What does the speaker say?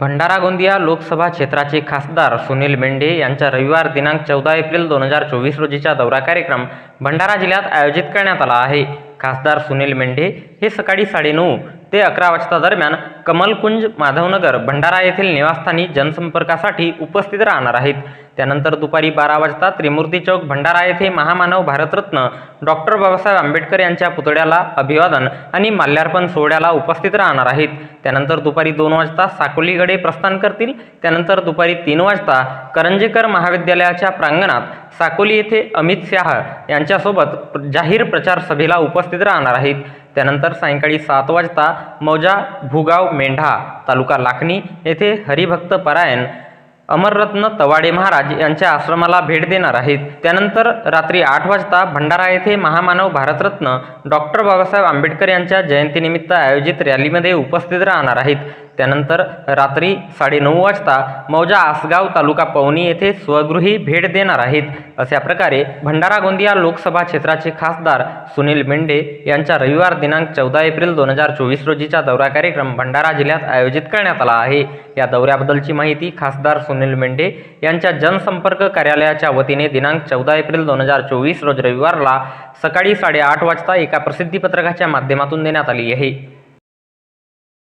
भंडारा गोंदिया लोकसभा क्षेत्राचे खासदार सुनील मेंढे यांचा रविवार दिनांक चौदा एप्रिल दोन हजार चोवीस रोजीचा दौरा कार्यक्रम भंडारा जिल्ह्यात आयोजित करण्यात आला आहे. खासदार सुनील मेंढे हे सकाळी साडेनऊ ते अकरा वाजता दरम्यान कमलकुंज माधवनगर भंडारा येथील निवासस्थानी जनसंपर्कासाठी उपस्थित राहणार आहेत. त्यानंतर दुपारी बारा वाजता त्रिमूर्ती चौक भंडारा येथे महामानव भारतरत्न डॉक्टर बाबासाहेब आंबेडकर यांच्या पुतळ्याला अभिवादन आणि माल्यार्पण सोहळ्याला उपस्थित राहणार आहेत. त्यानंतर दुपारी दोन वाजता साकोलीकडे प्रस्थान करतील. त्यानंतर दुपारी तीन वाजता करंजेकर महाविद्यालयाच्या प्रांगणात साकोली येथे अमित शाह यांच्यासोबत जाहीर प्रचार सभेला उपस्थित राहणार आहेत. त्यानंतर सायंकाळी सात वाजता मौजा भुगाव मेंढा तालुका लाखणी येथे हरिभक्त परायण अमररत्न तवाडे महाराज यांच्या आश्रमाला भेट देणार आहेत. त्यानंतर रात्री आठ वाजता भंडारा येथे महामानव भारतरत्न डॉक्टर बाबासाहेब आंबेडकर यांच्या जयंतीनिमित्त आयोजित रॅलीमध्ये उपस्थित राहणार आहेत. त्यानंतर रात्री साडेनऊ वाजता मौजा आसगाव तालुका पवनी येथे स्वगृही भेट देणार आहेत. अशा प्रकारे भंडारा गोंदिया लोकसभा क्षेत्राचे खासदार सुनील मेंढे यांचा रविवार दिनांक चौदा एप्रिल दोन हजार चोवीस रोजीचा दौरा कार्यक्रम भंडारा जिल्ह्यात आयोजित करण्यात आला आहे. या दौऱ्याबद्दलची माहिती खासदार सुनील मेंढे यांच्या जनसंपर्क कार्यालयाच्या वतीने दिनांक चौदा एप्रिल दोन हजार चोवीस रोज रविवारला सकाळी साडेआठ वाजता एका प्रसिद्धीपत्रकाच्या माध्यमातून देण्यात आली आहे.